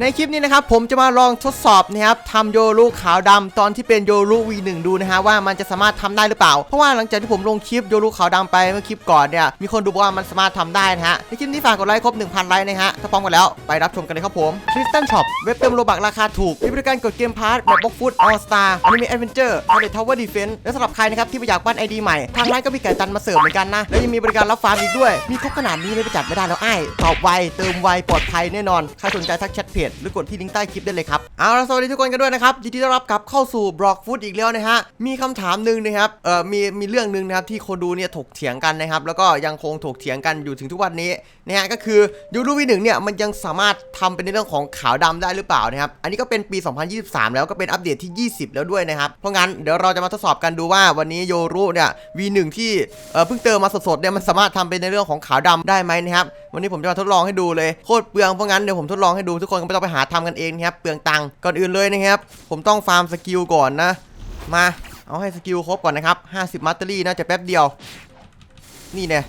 ในคลิปนี้นะครับผมจะมาลองทดสอบนะครับทำโยรุขาวดำตอนที่เป็นโยรุ V1 ดูนะฮะว่ามันจะสามารถทำได้หรือเปล่า เพราะว่าหลังจากที่ผมลงคลิปโยรุขาวดำไปเมื่อคลิปก่อนเนี่ยมีคนดูบอกว่ามันสามารถทำได้นะฮะในคลิปนี้ฝากกดไลค์ครบ 1,000 ไลค์นะฮะถ้าพร้อมกันแล้วไปรับชมกันเลยครับผมคริสตันช็อปเว็บเติมโลบักราคาถูกมีบริการกดเกมพาร์ทแบบบล็อกฟุตออสตาร์อนิเมะแอดเวนเจอร์อาร์เดทาวเวอร์ดีเฟนส์และสำหรับใครนะครับที่ไม่อยากปั้นไอดีใหม่ทางร้านก็มีไก่ตันมาเสร์ฟเหมือนกันนะและยังมีบริการรับฟาร์มอีกด้วยมีครบขนาดนี้ไม่ไปจัดไม่ได้แล้วไอ้ตอบไวเติมไวปลอดภัยแน่นอนใครสนใจทักแชทเพจหรือกดที่ลิงก์ใต้คลิปได้เลยครับเอาละสวัสดีทุกคนกันด้วยนะครับยินดีต้อนรับกลับเข้าสู่บล็อกฟุตอีกแล้วนะฮะมีคำถามหนึ่งนะครับเอ่อมีมีเรื่องหนึ่งนะครับที่คนดูเนี่ยถกเถียงกันนะครับแล้วก็ยังคงถกเถียงกันอยู่ถึงทุกวันนี้นะฮะก็คือยูรูวีหนึ่งเนี่ยมันยังสามารถทำเป็นในเรื่องของขาวดำได้หรือเปล่านะครับอันนี้ก็เป็นปี 2023 แล้วก็เป็นอัปเดตที่ 20 แล้วด้วยนะครับเพราะงั้นเดี๋ยวเราจะมาทดสอบกันดูว่าวันนี้โยรุเนี่ย V1 ที่เอ่อเพิ่งเติมมาสดๆเนี่ยมันสามารถทำเป็นในเรื่องของขาวดำได้ไหมนะครับวันนี้ผมจะมาทดลองให้ดูเลยโคตรเปลืองเพราะงั้นเดี๋ยวผมทดลองให้ดูทุกคนก็ไม่ต้องไปหาทำกันเองนะครับเปลืองตังค์ก่อนอื่นเลยนะครับ ผมต้องฟาร์มสกิลก่อนนะ มาเอาให้สกิลครบก่อนนะครับ 50 มัตเตอรี่น่าจะแป๊บเดียว นี่เนี่ย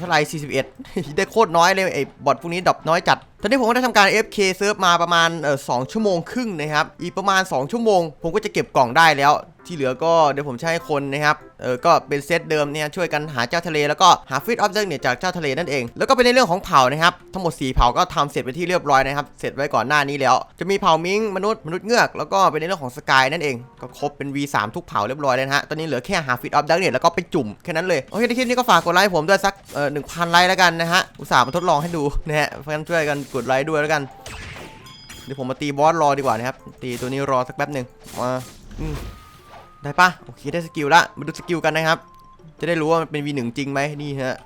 เท่าไหร่41 ได้โคตรน้อยเลยไอ้บอทพวกนี้ดรอปน้อยจัดตอนนี้ผมก็ได้ทำการ FK เซิร์ฟมาประมาณสองชั่วโมงครึ่งนะครับ อีกประมาณ 2 ชั่วโมง ผมก็จะเก็บกล่องได้แล้ว ที่เหลือก็เดี๋ยวผมจะให้คนนะครับเออก็เป็นเซตเดิมเนี่ยช่วยกันหาเจ้าทะเลแล้วก็หาฟิตออฟเดเนี่ยจากเจ้าทะเลนั่นเอง แล้วก็เป็นในเรื่องของเผ่านะครับทั้งหมด 4 เผ่าก็ทำเสร็จไปที่เรียบร้อยนะครับเสร็จไว้ก่อนหน้านี้แล้ว จะมีเผ่ามิงมนุษย์มนุษย์เงือกแล้วก็เป็นในเรื่องของสกายนั่นเองก็ครบเป็น V3 ทุกเผ่าเรียบร้อยเลยนะฮะตอนนี้เหลือแค่หาฟิตออฟเดเนี่ยแล้วก็ไปจุ่มแค่นั้นเลยโอเคในคลิปนี้ก็ฝากกดไลค์ผมด้วยสักเออหนึ่งพันไลค์แล้วกันนะฮะอุตส่าห์มาทดลองให้ดูนะฮะเพราะฉะนั้นช่วยกันกดไลค์ด้วยแล้วกันเดี๋ยวผมมาตีบอสรอดีกว่านะครับตีตัวนี้รอสักแป๊บหนึ่งมา ได้ปะโอเคได้สกิลละมาดูสกิลกันนะครับ จะได้รู้ว่ามันเป็น V1 จริงไหมนี่ฮะ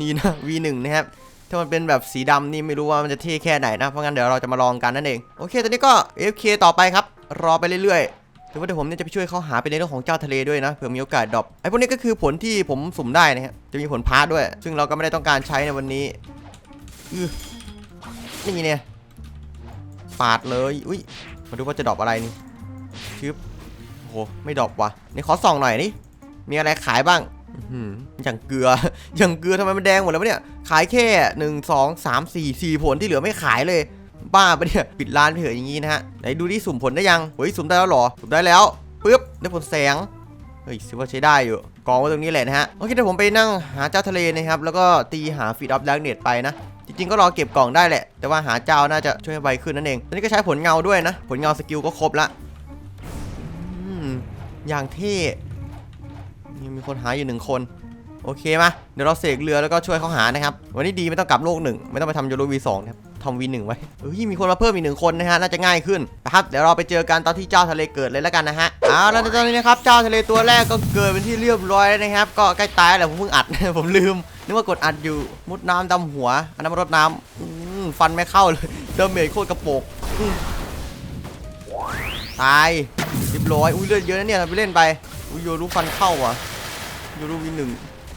นี่นะ V1 นะครับถ้ามันเป็นแบบสีดำนี่ไม่รู้ว่ามันจะเท่แค่ไหนนะ เพราะงั้นเดี๋ยวเราจะมาลองกันนั่นเอง โอเคตอนนี้ก็ AFK ต่อไปครับ รอไปเรื่อยๆถือว่าเดี๋ยวผมเนี่ยจะไปช่วยเขาหาเป็นในเรื่องของเจ้าทะเลด้วยนะ เผื่อมีโอกาสดรอป ไอ้พวกนี้ก็คือผลที่ผมสุ่มได้นะครับจะมีผลพาร์ทด้วย ซึ่งเราก็ไม่ได้ต้องการใช้ในวันนี้อือนี่เนี่ย ปาดเลย อุ้ย มาดูว่าจะดรอปอะไรนี่ชึบ หไม่ดรอปว่ะนี่ขอส่องหน่อยนี่มีอะไรขายบ้างอื้อหืออย่างเกลือ อย่างเกลือทำไมมันแดงหมดแล้ววะเนี่ย ขายแค่หนึ่งสองสามสี่สี่ผลที่เหลือไม่ขายเลย บ้าปะเนี่ย ปิดร้านไปเถอะอย่างงี้นะฮะ ไหนดูที่สุ่มผลได้ยัง เฮ้ย สุ่มได้แล้วเหรอ สุ่มได้แล้วปึ๊บ ได้ผลแสง เฮ้ยถือว่าใช้ได้อยู่ กองไว้ตรงนี้แหละนะฮะ โอเคเดี๋ยวผมไปนั่งหาเจ้าทะเลนะครับ แล้วก็ตีหาฟีดอัพดักเน็ตไปนะจริงๆก็รอเก็บกล่องได้แหละ แต่ว่าหาเจ้าน่าจะช่วยให้ไวขึ้นนั่นเองตอนนี้ก็ใช้ผลเงาด้วยนะ ผลเงาสกิลก็ครบละอืม อย่างเท่นี่มีคนหาอยู่หนึ่งคนโอเคมาเดี๋ยวเราเสกเรือแล้วก็ช่วยเขาหานะครับ วันนี้ดีไม่ต้องกลับโลกหนึ่งไม่ต้องไปทำยูโรวีสองนะครับทำวีหนึ่งไว้เฮ้ยมีคนมาเพิ่มอีกหนึ่งคนนะฮะน่าจะง่ายขึ้นนะครับเดี๋ยวเราไปเจอกันตอนที่เจ้าทะเลเกิดเลยแล้วกันนะฮะเอาแล้วตอนนี้นะครับเจ้าทะเลตัวแรกก็เกิดเป็นที่เรียบร้อยแล้วนะครับ ก็ใกล้ตายแล้วผมเพิ่งอัด ผมลืมนึกว่ากดอัดอยู่มุดน้ำดำหัว อันนั้นรดน้ำอืมฟันไม่เข้าเลยเดาเมจโคตรกระโปกตาย รียบร้อย อุ้ยเลือดเยอะนะเนี่ยทำไปเล่นไป อุ้ยโยรู้ฟันเข้าว่ะโยรู้วีหนึ่ง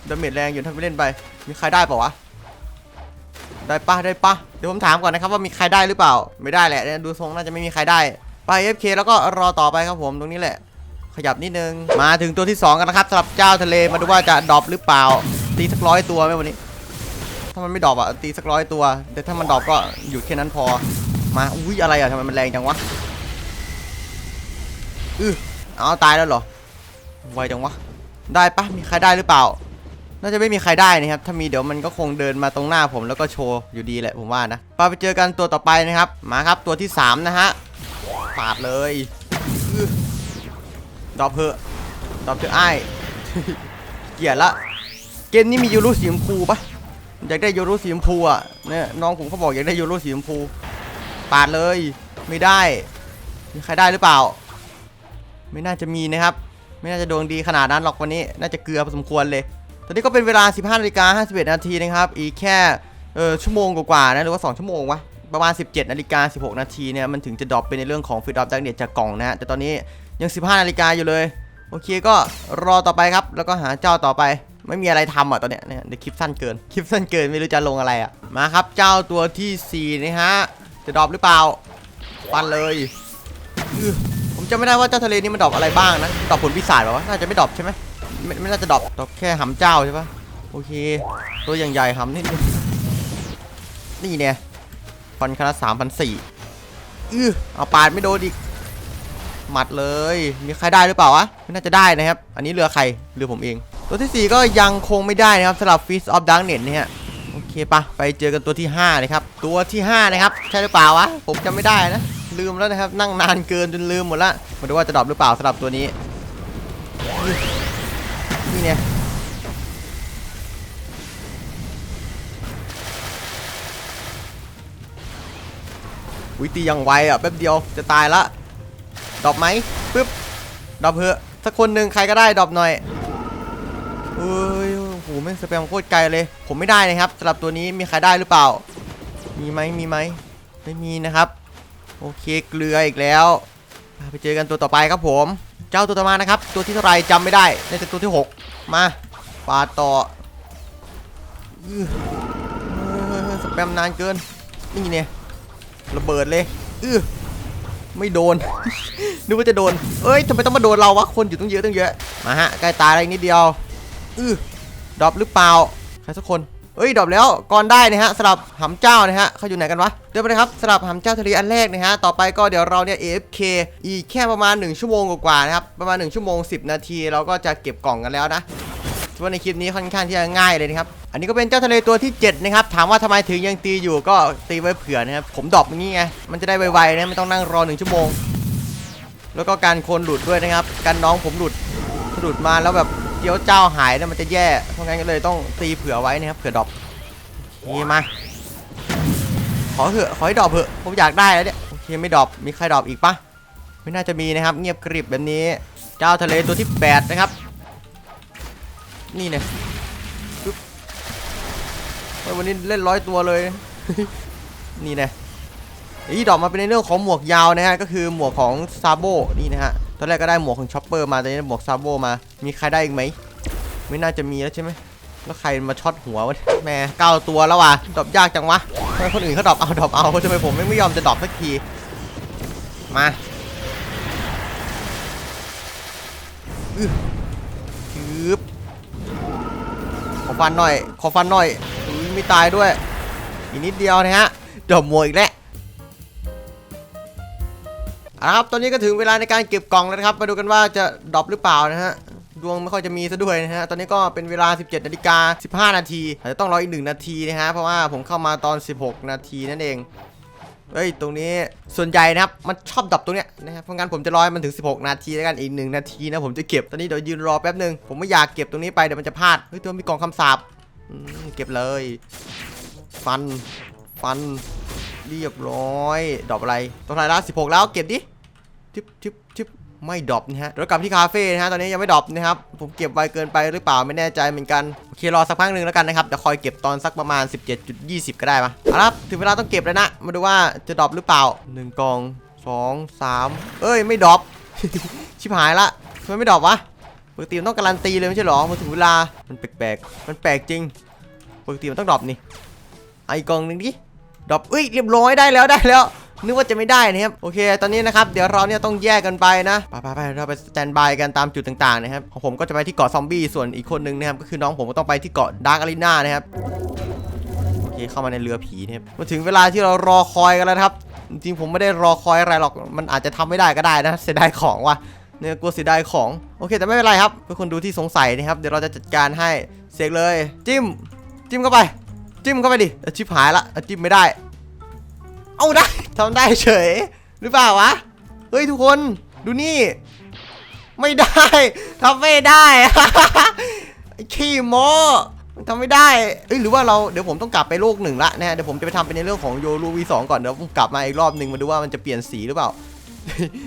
ดาเมจแรงอยู่ทำไปเล่นไป มีใครได้ปล่าวะ ได้ปะได้ปะเดี๋ยวผมถามก่อนนะครับว่ามีใครได้หรือเปล่า ไม่ได้แหละเนี่ยดูทรงน่าจะไม่มีใครได้ ไป FK แล้วก็รอต่อไปครับผมตรงนี้แหละ ขยับนิดนึง มาถึงตัวที่ 2 กันนะครับสำหรับเจ้าทะเล มาดูว่าจะดรอปหรือเปล่า ตีสักร้อยตัวไหมวันนี้ ถ้ามันไม่ดรอปอะตีสักร้อยตัว แต่ถ้ามันดรอปก็หยุดแค่นั้นพอ มา อุ้ยอะไรอะทำไมมันแรงจังวะ อือเอาตายแล้วเหรอ ไวจังวะ ได้ปะมีใครได้หรือเปล่า น่าจะไม่มีใครได้นะครับ ถ้ามีเดี๋ยวมันก็คงเดินมาตรงหน้าผมแล้วก็โชว์อยู่ดีแหละผมว่านะไปไปเจอกันตัวต่อไปนะครับ มาครับตัวที่ 3 นะฮะปาดเลยอื้อดอปเพอดอปเธอไอ้เกลียดละ เกมนี้มียูรุสีชมพูปะอยากได้ยูรุสีชมพูอะเนี่ยน้องผมเขาบอกอยากได้ยูรุสีชมพูปาดเลย ไม่ได้ มีใครได้หรือเปล่า ไม่น่าจะมีนะครับ ไม่น่าจะดวงดีขนาดนั้นหรอกวันนี้ น่าจะเกลือพอสมควรเลย ตอนนี้ก็เป็นเวลา 15นาฬิกา51 นาทีนะครับ อีกแค่เออชั่วโมงกว่าๆนะหรือว่า 2 ชั่วโมงวะประมาณ 17นาฬิกา16 นาทีเนี่ยมันถึงจะดรอปเป็นในเรื่องของฟิตออฟดักเน็ตจากกล่องนะแต่ตอนนี้ยัง 15นาฬิกาอยู่เลย โอเคก็รอต่อไปครับ แล้วก็หาเจ้าต่อไปไม่มีอะไรทำอะตอนเนี้ยเนี่ยเดี๋ยวคลิปสั้นเกินคลิปสั้นเกินไม่รู้จะลงอะไรอะมาครับเจ้าตัวทีสี่4นะฮะจะดรอปหรือเปล่าฟันเลย จำไม่ได้ว่าเจ้าทะเลนี่มันดรอปอะไรบ้างนะดรอปผลพิศาจเปล่าวะน่าจะไม่ดรอปใช่ไหมไม่ไม่น่าจะดรอปดรอปแค่หำเจ้าใช่ปะโอเค ตัวอย่างใหญ่หำนิดนี่เนี่ยฟันคณะสามพันสี่อือเอาปาดไม่โดนอีกหมัดเลย มีใครได้หรือเปล่าวะไม่น่าจะได้นะครับ อันนี้เรือใครเรือผมเอง ตัวที่ 4 ก็ยังคงไม่ได้นะครับสำหรับ Feast of Darkness เนี่ย โอเคปะไปเจอกันตัวที่5เลยครับ ตัวที่ 5 นะครับ ใช่หรือเปล่าวะ ผมจำไม่ได้นะ ลืมแล้วนะครับ นั่งนานเกินจนลืมหมดละมาดูว่าจะดรอปหรือเปล่าสำหรับตัวนี้ นี่เนี่ยวิตียังไวอะแป๊บเดียวจะตายละดรอปไหมปึ๊บดรอปเพอะสักคนหนึ่งใครก็ได้ดรอปหน่อยเอ้ยโหแม่งสแปมโคตรไกลเลย ผมไม่ได้นะครับสำหรับตัวนี้มีใครได้หรือเปล่า มีไหมมีไหมไม่มีนะครับ โอเคเกลืออีกแล้ว ไปเจอกันตัวต่อไปครับผม เจ้าตัวต่อมานะครับ ตัวที่เท่าไรจำไม่ได้น่าจะตัวที่ 6 มาปาต่ออสแปมนานเกิน นี่เนี่ยระเบิดเลยอื้อไม่โดน นึกว่าจะโดน เอ้ยทำไมต้องมาโดนเราวะ คนอยู่ตั้งเยอะตั้งเยอะ มาฮะ ใกล้ตายอะไรนิดเดียว อื้อดรอปหรือเปล่า ใครสักคน เอ้ยดรอปแล้วก่อนได้นะฮะสลับหำเจ้านะฮะเขาอยู่ไหนกันวะเดี๋ยวไปเลยครับสลับหำเจ้าทะเลอันแรกนะฮะต่อไปก็เดี๋ยวเราเนี่ย AFK อีกแค่ประมาณ 1 ชั่วโมงกว่าๆนะครับประมาณ 1 ชั่วโมง 10 นาที เราก็จะเก็บกล่องกันแล้วนะถือว่าในคลิปนี้ค่อนข้างที่จะง่ายเลยนะครับ อันนี้ก็เป็นเจ้าทะเลตัวที่ 7 นะครับ ถามว่าทำไมถึงยังตีอยู่ก็ตีไว้เผื่อนะครับ ผมดรอปอย่างนี้ไง มันจะได้ไวๆนะไม่ต้องนั่งรอหนึ่งชั่วโมง แล้วก็การคนหลุดด้วยนะครับ การน้องผมหลุดหลุดมาแล้วแบบ กี้ยวเจ้าหายเนี่ยมันจะแย่ เพราะงั้นก็เลยต้องตีเผื่อไว้นะครับเผื่อดรอปนี่มา ขอเถอะขอให้ดรอปเถอะผมอยากได้แล้วเนี่ยโอเคไม่ดรอปมีใครดรอปอีกปะไม่น่าจะมีนะครับ เงียบกริบแบบนี้ เจ้าทะเลตัวที่8นะครับ นี่เนี่ยปึ๊บเฮ้ยวันนี้เล่นร้อยตัวเลย นี่เนี่ยอีดอกมาเป็นในเรื่องของหมวกยาวนะฮะ ก็คือหมวกของซาโบนี่นะฮะ ตอนแรกก็ได้หมวกของช็อปเปอร์มาต่นี้หมวกซาโบมา มีใครได้อีกไหม ไม่น่าจะมีแล้วใช่ไหมแล้วใครมาช็อตหัววะแม่เก้าตัวแล้วว่ะดรอปยากจังวะทำไมคนอื่นเขาดรอปเอาดรอปเอาทำไมผมไม่ไม่ยอมจะดรอปสักที มาอือชืบขอฟันหน่อย ขอฟันหน่อยอุ้ยไม่ตายด้วย อีกนิดเดียวนะฮะเดือบมวยอีกแล้ว เอาละครับ ตอนนี้ก็ถึงเวลาในการเก็บกล่องแล้วนะครับ มาดูกันว่าจะดรอปหรือเปล่านะฮะ ดวงไม่ค่อยจะมีซะด้วยนะฮะ ตอนนี้ก็เป็นเวลา 17นาฬิกา15 นาทีอาจจะต้องรออีก 1 นาทีนะฮะ เพราะว่าผมเข้ามาตอน 16 นาทีนั่นเอง เฮ้ย ตรงนี้ ส่วนใหญ่นะครับ มันชอบดับตรงเนี้ยนะครับ เพราะงั้นผมจะรอให้มันถึง 16 นาทีแล้วกัน อีก 1 นาทีนะ ผมจะเก็บ ตอนนี้เดี๋ยวยืนรอแป๊บหนึ่งผมไม่อยากเก็บตรงนี้ไป เดี๋ยวมันจะพลาด เฮ้ย ตัวมีกล่องคำสาปเก็บเลย ฟัน ฟัน เรียบร้อยดรอปอะไรตัวไหนละ16แล้วเก็บดิทิปทิปทิปไม่ดรอปนะฮะเดี๋ยวกลับที่คาเฟ่นะฮะตอนนี้ยังไม่ดรอปนะครับ ผมเก็บไวเกินไปหรือเปล่าไม่แน่ใจเหมือนกัน โอเค รอสักพักหนึ่งแล้วกันนะครับเดี๋ยวคอยเก็บตอนสักประมาณ 17.20 ก็ได้ปะเอาละครับถึงเวลาต้องเก็บแล้วนะ มาดูว่าจะดรอปหรือเปล่า 1กล่อง 2 3 เอ้ย ไม่ดรอปชิบหายละทำไมไม่ดรอปวะปกติมันต้องการันตีเลยไม่ใช่หรอมาถึงเวลามันแปลกๆมันแปลกจริงปกติมันต้องดรอปนี่ไอกล่องหนึ่งดิ ดรอปเอ้ยเรียบร้อยได้แล้วได้แล้วนึกว่าจะไม่ได้นะครับโอเค ตอนนี้นะครับเดี๋ยวเราเนี่ยต้องแยกกันไปนะไปไปไปเราไปสแตนบายกันตามจุดต่างๆนะครับของผมก็จะไปที่เกาะซอมบี้ส่วนอีกคนนึงนะครับก็คือน้องผมก็ต้องไปที่เกาะดาร์กอารีนานะครับโอเคเข้ามาในเรือผีนะครับมาถึงเวลาที่เรารอคอยกันแล้วครับ จริงผมไม่ได้รอคอยอะไรหรอกมันอาจจะทำไม่ได้ก็ได้นะเสียดายของว่ะเนี่ยกลัวเสียดายของโอเค แต่ไม่เป็นไรครับเพื่อคนดูที่สงสัยนะครับเดี๋ยวเราจะจัดการให้เสกเลย จิ้มจิ้มเข้าไป จิ้มเข้าไปดิเอ้ยชิบหายละจิ้มไม่ได้ เอาได้ทำได้เฉย หรือเปล่าวะ เฮ้ยทุกคนดูนี่ ไม่ได้ทำไม่ได้ไอขี้โมทำไม่ได้เอ้ยหรือว่าเราเดี๋ยวผมต้องกลับไปโลกหนึ่งละนะเดี๋ยวผมจะไปทำเป็นในเรื่องของโยรูวีสองก่อนเดี๋ยวผมกลับมาอีกรอบหนึ่งมาดูว่ามันจะเปลี่ยนสีหรือเปล่า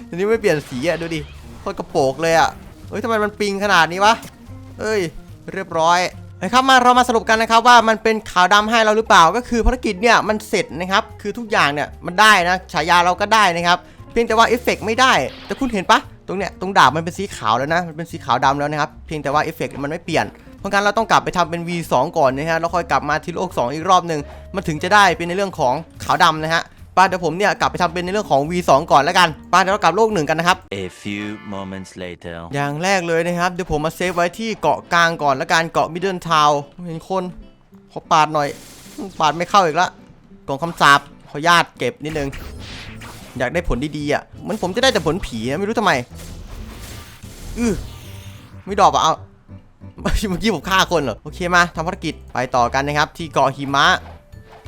ทีนี้ไม่เปลี่ยนสีอะดูดิโคตรกระโปกเลยอะเฮ้ยทำไมมันปิงขนาดนี้วะเอ้ย เรียบร้อย นะครับมาเรามาสรุปกันนะครับว่ามันเป็นขาวดำให้เราหรือเปล่าก็คือภารกิจเนี่ยมันเสร็จนะครับคือทุกอย่างเนี่ยมันได้นะฉายาเราก็ได้นะครับเพียงแต่ว่าเอฟเฟกต์ไม่ได้ แต่คุณเห็นปะตรงเนี้ยตรงดาบมันเป็นสีขาวแล้วนะมันเป็นสีขาวดำแล้วนะครับเพียงแต่ว่าเอฟเฟกต์มันไม่เปลี่ยนเพราะงั้นเราต้องกลับไปทำเป็น V2 ก่อนนะฮะแล้วค่อยกลับมาที่โลก 2 อีกรอบหนึ่งมันถึงจะได้เป็นในเรื่องของขาวดำนะฮะ ป้าเดี๋ยวผมเนี่ยกลับไปทำเป็นในเรื่องของ V2 ก่อนแล้วกันป้าเดี๋ยวเรากลับโลกหนึ่งกันนะครับ A few moments later. อย่างแรกเลยนะครับเดี๋ยวผมมาเซฟไว้ที่เกาะกลางก่อนแล้วกันเกาะมิดเดิลทาวเห็นคนขอปาดหน่อยปาดไม่เข้าอีกละกล่องคำสาปขออนุญาตเก็บนิดนึงอยากได้ผลดีๆอะเหมันผมจะได้แต่ผลผีนะไม่รู้ทำไมอือไม่ดรอกอะเอาเมื่อกี้ผมฆ่าคนเหรอโอเคมาทำภารกิจไปต่อกันนะครับ ที่เกาะหิมะ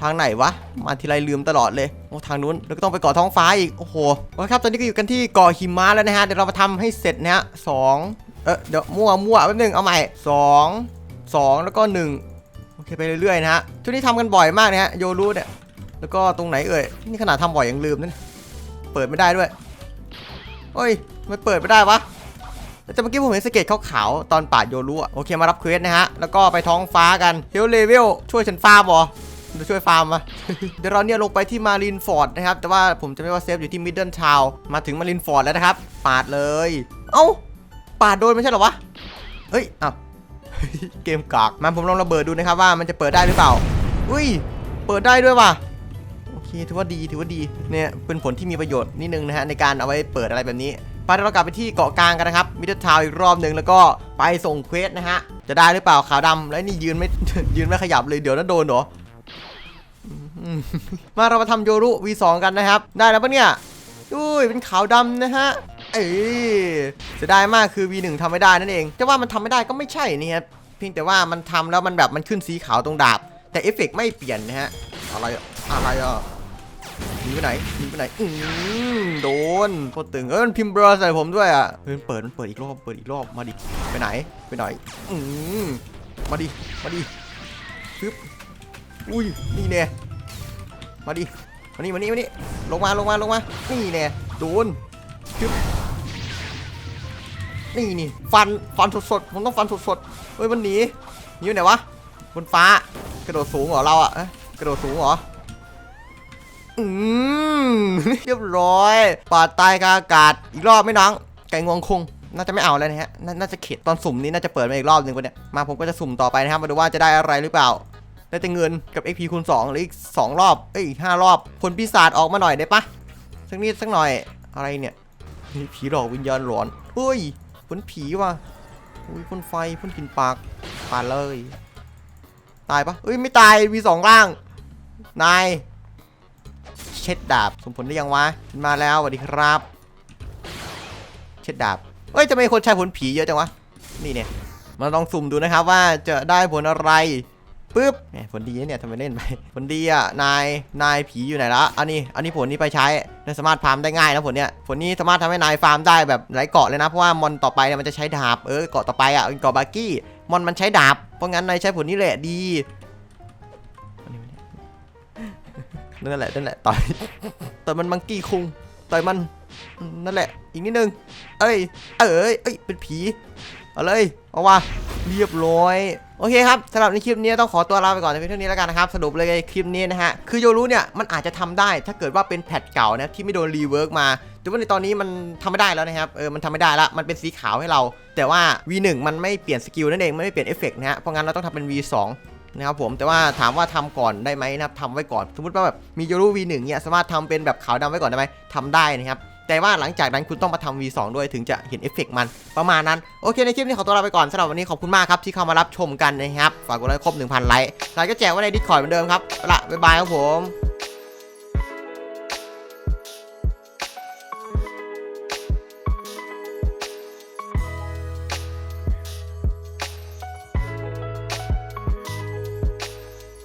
ทางไหนวะ มาทีไรลืมตลอดเลยโอ้ทางนู้นแล้วก็ต้องไปเกาะท้องฟ้าอีก โอ้โหโอเคครับ ตอนนี้ก็อยู่กันที่เกาะหิมะแล้วนะฮะ เดี๋ยวเรามาทำให้เสร็จนะฮะสองเออเดี๋ยวมั่วมั่วแป๊บนึงเอาใหม่สองสองแล้วก็หนึ่งโอเคไปเรื่อยๆนะฮะช่วงนี้ทำกันบ่อยมากนะฮะโยรูเนี่ยแล้วก็ตรงไหนเอ่ยนี่ขนาดทำบ่อยยังลืมนั่นเปิดไม่ได้ด้วยเฮ้ยมันเปิดไม่ได้วะแต่เมื่อกี้ผมเห็นสเก็ตขาวๆตอนปาโยรุอะโอเคมารับเควสนะฮะแล้วก็ไปท้องฟ้ากันเฮลเลเวลช่วยฉันฟาร์มบอ จะช่วยฟาร์มมา เดี๋ยวเราเนี่ยลงไปที่มารินฟอร์ดนะครับ แต่ว่าผมจะไม่ว่าเซฟอยู่ที่มิดเดิลทาวมาถึงมารินฟอร์ดแล้วนะครับ ปาดเลย เอ้า ปาดโดนไม่ใช่หรอวะ เฮ้ยอ้าวเกมกากมาผมลองระเบิดดูนะครับว่ามันจะเปิดได้หรือเปล่า อุ้ย เปิดได้ด้วยว่ะ โอเค ถือว่าดี ถือว่าดี เนี่ย เป็นผลที่มีประโยชน์นิดนึงนะฮะในการเอาไว้เปิดอะไรแบบนี้ไปเดี๋ยวเรากลับไปที่เกาะกลางกันนะครับ มิดเดิลทาวอีกรอบหนึ่งแล้วก็ไปส่งเควสนะฮะ จะได้หรือเปล่าขาวดำแล้วนี่ยืนไม่ยืนไม่ขยับเลยเดี๋ยวนั้นโดนเหรอ มาเรามาทำโยรุ V2 กันนะครับ ได้แล้วปะเนี่ยอุ้ยเป็นขาวดำนะฮะ เอ้ยเสียดายมากคือ V1 ทำไม่ได้นั่นเอง จะว่ามันทำไม่ได้ก็ไม่ใช่นี่ครับเพียงแต่ว่ามันทำแล้วมันแบบมันขึ้นสีขาวตรงดาบ แต่เอฟเฟกต์ไม่เปลี่ยนนะฮะ อะไรอะไรอะหนีไปไหนหนีไปไหน อืมโดนโคตรตึงเอ้ยมันพิมพ์เบลอใส่ผมด้วยอะเฮ้ยมันเปิดมันเปิดอีกรอบเปิดอีกรอบมาดิไปไหนไปไหน อืมมาดิมาดิซึบอุ้ยนี่แน่ มาดิมานี่มานี่มานี่ลงมาลงมาลงมา นี่แน่โดนซึบนี่นี่ฟันฟันสดๆผมต้องฟันสดๆเฮ้ยมันหนีหนีอยู่ไหนวะบนฟ้ากระโดดสูงเหรอเราอะกระโดดสูงเหรออืมเรียบร้อยปาดตายกาอากาศอีกรอบไหม่น้อง ไก่งวงคง น่าจะไม่เอาแล้วนะฮะนน่าจะเข็ดตอนสุ่มนี้น่าจะเปิดมาอีกรอบหนึ่งวะเนี่ยมาผมก็จะสุ่มต่อไปนะครับมาดูว่าจะได้อะไรหรือเปล่า ได้แต่เงินกับ XP คูณ2หรืออีก 2 รอบ เอ้ยอีก5รอบ ผลปีศาจออกมาหน่อยได้ปะสักนิดสักหน่อยอะไรเนี่ยนี่ผีหลอกวิญญาณหลอนเฮ้ยผลผีว่ะอุ้ยพ่นไฟพ่นกินปากปาดเลย ตายปะเอ้ยไม่ตายมีสองร่างนายเช็ดดาบสมผลได้ยังวะฉันมาแล้วสวัสดีครับ เช็ดดาบเอ้ยจะไม่คนใช้ผลผีเยอะจังวะนี่เนี่ยมาลองสุ่มดูนะครับว่าจะได้ผลอะไร ปึ๊บแหมผลดีเนี่ยทำไมเล่นไปผลดีอะนายนายผีอยู่ไหนละอันนี้อันนี้ผลนี้ไปใช้นสามารถฟาร์มได้ง่ายนะผลเนี้ยผลนี้สามารถทำให้นายฟาร์มได้แบบหลายเกาะเลยนะเพราะว่ามอนต่อไปเนี่ยมันจะใช้ดาบเออเกาะต่อไปอะเป็นเกาะบาร์กี้มอนมันใช้ดาบเพราะงั้นนายใช้ผลนี้แหละดีนั่นแหละนั่นแหละต่อยต่อยมันมังกี้คุงต่อยมันนั่นแหละอีกนิดนึงเอ้ยเอ้ยเอ้ยเป็นผีเอาเลยเอาว่า เรียบร้อย โอเคครับสำหรับในคลิปนี้ต้องขอตัวลาไปก่อนในเพียงเท่านี้แล้วกันนะครับ สรุปเลยคลิปนี้นะฮะ คือโยรู้เนี่ย มันอาจจะทำได้ถ้าเกิดว่าเป็นแพทเก่านะที่ไม่โดนรีเวิร์กมาแต่ว่าในตอนนี้มันทำไม่ได้แล้วนะครับ เออ มันทำไม่ได้ละ มันเป็นสีขาวให้เรา แต่ว่า V1 มันไม่เปลี่ยนสกิลนั่นเอง มันไม่เปลี่ยนเอฟเฟกต์นะฮะ เพราะงั้นเราต้องทำเป็น V2 นะครับผม แต่ว่าถามว่าทำก่อนได้ไหมนะครับทำไว้ก่อน สมมติว่าแบบมีโยรู้ V1 เนี่ย สามารถทำเป็นแบบขาวดำไว้ก่อนได้ไหมทำได้นะครับ แต่ว่าหลังจากนั้นคุณต้องมาทำ V2 ด้วยถึงจะเห็นเอฟเฟกต์มันประมาณนั้น โอเคในคลิปนี้ขอตัวลาไปก่อนสำหรับวันนี้ขอบคุณมากครับที่เข้ามารับชมกันนะครับฝากกดไลค์ครบ 1,000 ไลค์ไลค์ก็แจกไว้ใน Discord เหมือนเดิมครับละบ๊ายบายครับผม